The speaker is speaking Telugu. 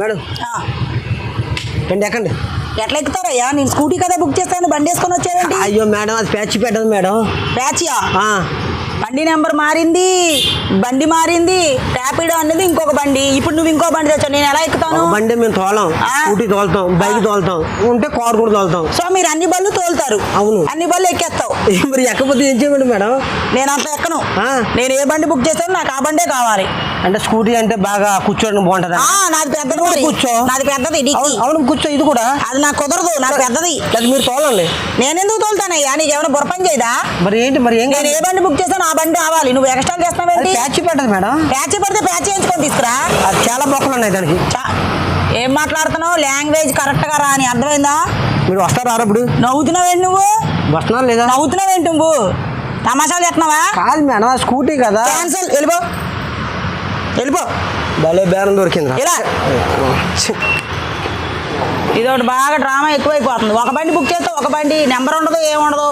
మేడం. రండి ఎక్కండి. ఎట్లా ఎక్కుతారయ్యా? నేను స్కూటీ కదా బుక్ చేస్తాను బండి వేసుకొని వచ్చావేంటి అయ్యో మేడం అది ప్యాచ్ పెట్టదు మేడం. ప్యాచియా బండి నెంబర్ మారింది బండి మారింది ర్యాపిడో అనేది ఇంకొక బండి. ఇప్పుడు నువ్వు ఇంకో బండి తెచ్చావు నేను ఎలా ఎక్కుతాను? బండి మేము తోలం. స్కూటీ తోలుతాం బైక్ తోలుతాం ఉంటే కారు కూడా తోలుతాం. సో మీరు అన్ని బళ్ళు తోలుతారు. అవును. అన్ని బళ్ళు ఎక్కేస్తావు. మరి ఎక్కకపోతే ఏం చేయమండి మేడం? నేను అంత ఎక్కను. నేను ఏ బండి బుక్ చేస్తాను నాకు ఆ బండే కావాలి. అంటే స్కూటీ అంటే బాగా కూర్చోవడం బాగుంటుందా? ఆ నాది పెద్దది మరి. కూర్చో. నాది పెద్దది అవును కూర్చో ఇది కూడా. అది నాకు కుదరదు నాకు పెద్దది. అది మీరు తోలండి. నేనెందుకు తోలుతానయ్యా? నీకు ఏమైనా బుర్రపని చేయదా? మరి ఏంటి మరి ఏం నేను ఏ బండి బుక్ చేస్తాను ఆ బండి కావాలి నువ్వు ఎక్స్ట్రా చేస్తున్నావేంటి ప్యాచ్ పెట్టదు మేడం. ప్యాచ్ పడితే ప్యాచ్ చేయించుకొని తీసుకురా. అది చాలా బొక్కలు ఉన్నాయి దానికి. ఏం మాట్లాడుతున్నావు? లాంగ్వేజ్ కరెక్ట్గా రా అని అర్థమైందా? మీరు వస్తారా ఇప్పుడు? నవ్వుతున్నావేంటి నువ్వు? వస్తున్నారు లేదా? నవ్వుతున్నావేంటి నువ్వు? తమాషాలు చేస్తున్నావా? కాదు మేడం స్కూటీ కదా. క్యాన్సల్ వెళ్ళిపో. వెళ్ళిపో. భలే బేరం దొరికింది ఇలా. ఇది ఒకటి బాగా డ్రామా ఎక్కువైపోతుంది. ఒక బండి బుక్ చేస్తే ఒక బండి నెంబర్ ఉండదు ఏముండదు